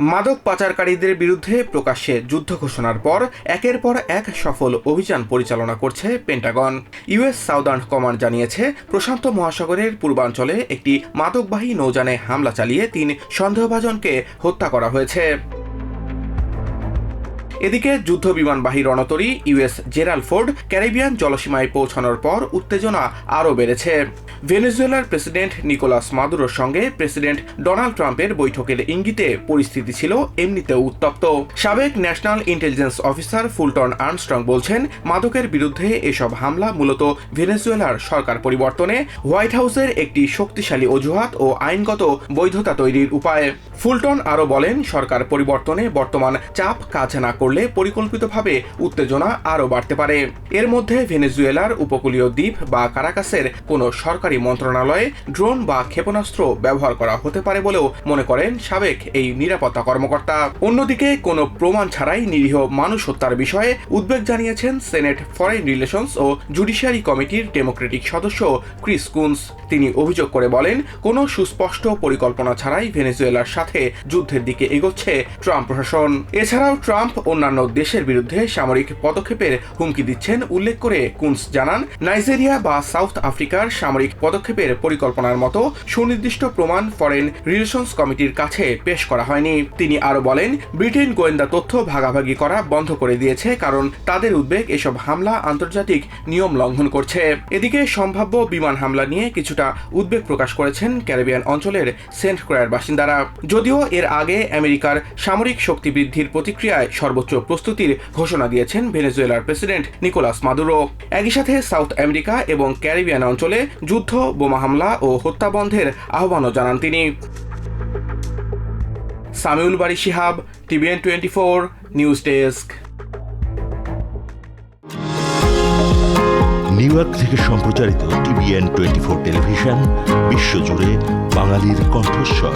মাদক পাচারকারীদের বিরুদ্ধে প্রকাশ্যে যুদ্ধ ঘোষণার পর একের পর এক সফল অভিযান পরিচালনা করছে পেন্টাগন ইউএস সাউদার্ন কমান্ড জানিয়েছে, প্রশান্ত মহাসাগরের পূর্বাঞ্চলে একটি মাদকবাহী নৌযানে হামলা চালিয়ে তিন সন্দেহভাজনকে হত্যা করা হয়েছে। এদিকে যুদ্ধ বিমানবাহী রণতরী ইউএস জেরাল ফোর্ড, ক্যারিবিয়ান জলসীমায় পৌঁছানোর পর উত্তেজনা আরও বেড়েছে। ভেনেজুয়েলার প্রেসিডেন্ট নিকোলাস মাদুরোর সঙ্গে প্রেসিডেন্ট ডোনাল্ড ট্রাম্পের বৈঠকের ইঙ্গিতে পরিস্থিতি ছিল এমনিতেও উত্তপ্ত। সাবেক national intelligence officer Fulton Armstrong বলছেন, মাদকের বিরুদ্ধে এসব হামলা মূলত ভেনেজুয়েলার সরকার পরিবর্তনে, হোয়াইট হাউসের একটি শক্তিশালী অজুহাত ও আইনগত বৈধতা তৈরির উপায়। ফুলটন আরও বলেন, সরকার পরিবর্তনে বর্তমান চাপ কাজ না করলে পরিকল্পিতভাবে উত্তেজনা আরও বাড়তে পারে। এর মধ্যে ভেনেজুয়েলার উপকূলীয় দ্বীপ বা কারাকাসের কোনো সরকারি মন্ত্রণালয়ে ড্রোন বা ক্ষেপণাস্ত্র ব্যবহার করা হতে পারে বলেও মনে করেন সাবেক এই নিরাপত্তা কর্মকর্তা। অন্যদিকে কোনো প্রমাণ ছাড়াই নিরীহ মানুষ হত্যার বিষয়ে উদ্বেগ জানিয়েছেন সেনেট ফরেন রিলেশনস ও জুডিশিয়ারি কমিটির ডেমোক্রেটিক সদস্য ক্রিস কুন্স। তিনি অভিযোগ করে বলেন, কোনো সুস্পষ্ট পরিকল্পনা ছাড়াই ভেনেজুয়েলার সাথে যুদ্ধের দিকে এগোচ্ছে ট্রাম্প প্রশাসন। এছাড়াও ট্রাম্প অন্যান্য দেশের বিরুদ্ধে সামরিক পদক্ষেপের হুমকি দিচ্ছেন, উল্লেখ করে কুন্স জানান, নাইজেরিয়া বা সাউথ আফ্রিকার সামরিক পদক্ষেপের পরিকল্পনার মতো সুনির্দিষ্ট প্রমাণ ফরেন রিলেশনস কমিটির কাছে পেশ করা হয়নি। তিনি আরও বলেন, ব্রিটেন গোয়েন্দা তথ্য ভাগাভাগি করা বন্ধ করে দিয়েছে কারণ তাদের উদ্বেগ এসব হামলা আন্তর্জাতিক নিয়ম লঙ্ঘন করছে। এদিকে সম্ভাব্য বিমান হামলা নিয়ে কিছুটা উদ্বেগ প্রকাশ করেছেন ক্যারিবিয়ান অঞ্চলের সেন্ট ক্রয়ার বাসিন্দারা। যদিও এর আগে আমেরিকার সামরিক শক্তি বৃদ্ধির প্রতিক্রিয়ায় সর্বোচ্চ প্রস্তুতির ঘোষণা দিয়েছেন ভেনেজুয়েলার প্রেসিডেন্ট নিকোলাস মাদুরো। একই সাথে সাউথ আমেরিকা এবং ক্যারিবিয়ান অঞ্চলে যুদ্ধ, বোমা হামলা ও হত্যা বন্ধের আহ্বানও জানান তিনি। Samiul Bari Shihab, TVN twenty four news desk. New York থেকে সম্প্রচারিত টিভিএন টোয়েন্টি ফোর টেলিভিশন, বিশ্বজুড়ে বাঙালির কণ্ঠস্বর।